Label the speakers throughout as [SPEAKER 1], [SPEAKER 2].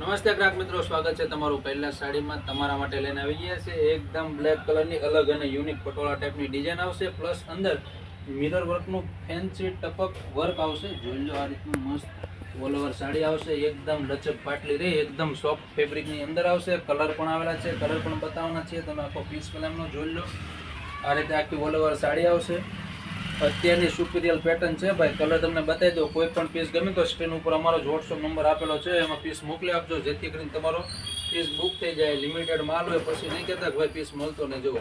[SPEAKER 1] નમસ્તે ગ્રાહક મિત્રો, સ્વાગત છે તમારું પહેલા સાડીમાં. તમારા માટે લઈને આવી ગયા છે. એકદમ બ્લેક કલરની અલગ અને યુનિક પટોળા ટાઈપની ડિઝાઇન આવશે. પ્લસ અંદર મિરર વર્કનું ફેન્સી ટપક વર્ક આવશે. જોઈ લો આ રીતનું મસ્ત ઓલ સાડી આવશે. એકદમ લચક પાટલી રહી. એકદમ સોફ્ટ ફેબ્રિકની અંદર આવશે. કલર પણ આવેલા છે. કલર પણ બતાવવાના છે. તમે આખો પીસ કલરનો જોઈ લો. આ રીતે આખી ઓલ ઓવર સાડી આવશે. અત્યારની સુપિરિયલ પેટર્ન છે ભાઈ. કલર તમને બતાવી દો કોઈ પણ પીસ ગમે તો સ્ક્રીન ઉપર અમારો જ વોટ્સઅપ નંબર આપેલો છે. એમાં પીસ મોકલી આપજો. જેથી કરીને તમારો પીસ બુક થઈ જાય. લિમિટેડ માલ હોય પછી નહીં કહેતા ભાઈ પીસ મળતો નહીં. જુઓ.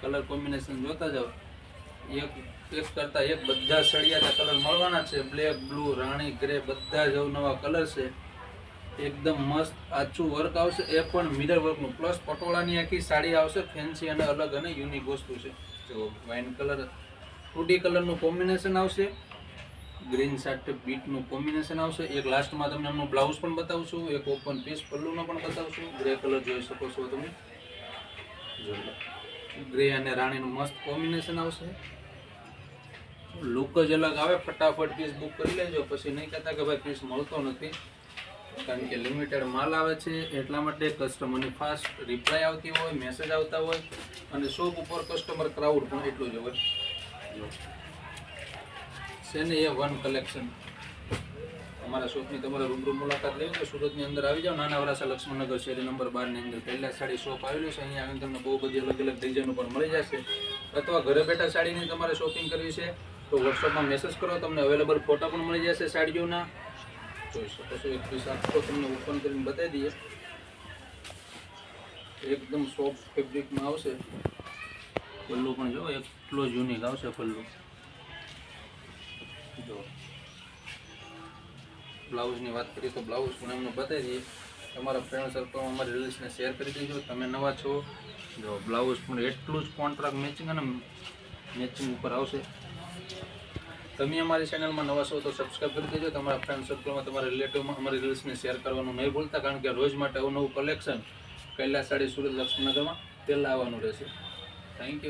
[SPEAKER 1] કલર કોમ્બિનેશન જોતા જાઓ. એક એક કરતાં એક બધા સળિયાના કલર મળવાના છે. બ્લેક બ્લુ રાણી ગ્રે બધા જ નવા કલર છે. એકદમ મસ્ત આછું વર્ક આવશે. એ પણ મિરર વર્કનું પ્લસ પટોળાની આખી સાડી આવશે. ફેન્સી અને અલગ અને યુનિક વસ્તુ છે. જો વાઇન કલર ફ્રૂટી કલરનું કોમ્બિનેશન આવશે. ગ્રીન સાથે બીટનું કોમ્બિનેશન આવશે. એક લાસ્ટમાં તમને એમનું બ્લાઉઝ પણ બતાવું છું એક ઓપન પીસ પલ્લુનો પણ બતાવું છું ગ્રે કલર જોઈ શકો છો તમે. ગ્રે અને રાણીનું મસ્ત કોમ્બિનેશન આવશે. લુક જ અલગ આવે. ફટાફટ પીસ બુક કરી લેજો. પછી નહીં કહેતા કે ભાઈ પીસ મળતો નથી. કારણ કે લિમિટેડ માલ આવે છે. એટલા માટે કસ્ટમરની ફાસ્ટ રિપ્લાય આવતી હોય, મેસેજ આવતા હોય. અને શોપ ઉપર કસ્ટમર ક્રાઉડ પણ એટલું જ હોય. છે ને એ વન કલેક્શન? અમારા શોપની તમારે રૂબરૂ મુલાકાત લેવી તો સુરતની અંદર આવી જાઓ. નાના વરાસા લક્ષ્મણનગર શેરી નંબર બારની અંદર. પહેલાં સાડી શોપ આવેલી છે અહીંયા આવીને તમને બહુ બધી અલગ અલગ ડિઝાઇનો પણ મળી જશે. અથવા ઘરે બેઠા સાડીની તમારે શોપિંગ કરવી છે, તો વોટ્સઅપમાં મેસેજ કરો, તમને અવેલેબલ ફોટા પણ મળી જશે સાડીઓના. જોઈ શકો છો, એક પીસ આખો તમને ઓપન કરીને બતાવી દઈએ. એકદમ સોફ્ટ ફેબ્રિકમાં આવશે. પલ્લું પણ જો, એટલો યુનિક આવશે પલ્લું. જો. બ્લાઉઝની વાત કરીએ તો બ્લાઉઝ પણ એમને બતાવી દઈએ. તમારા ફ્રેન્ડ સર્કલમાં અમારી રિલ્સને શેર કરી દેજો. તમે નવા છો, જો બ્લાઉઝ પણ એટલું જ કોન્ટ્રાક્ટ મેચિંગ અને મેચિંગ ઉપર આવશે. તમે અમારી ચેનલમાં નવા છો તો સબસ્ક્રાઈબ કરી દેજો. તમારા ફ્રેન્ડ સર્કલમાં તમારા રિલેટિવમાં અમારી રિલ્સને શેર કરવાનું નહીં ભૂલતા, કારણ કે રોજ માટે અવનવું કલેક્શન કૈલાસ સાડી સુરત લક્ષ્મણનગરમાં પહેલાં આવવાનું રહેશે. Thank you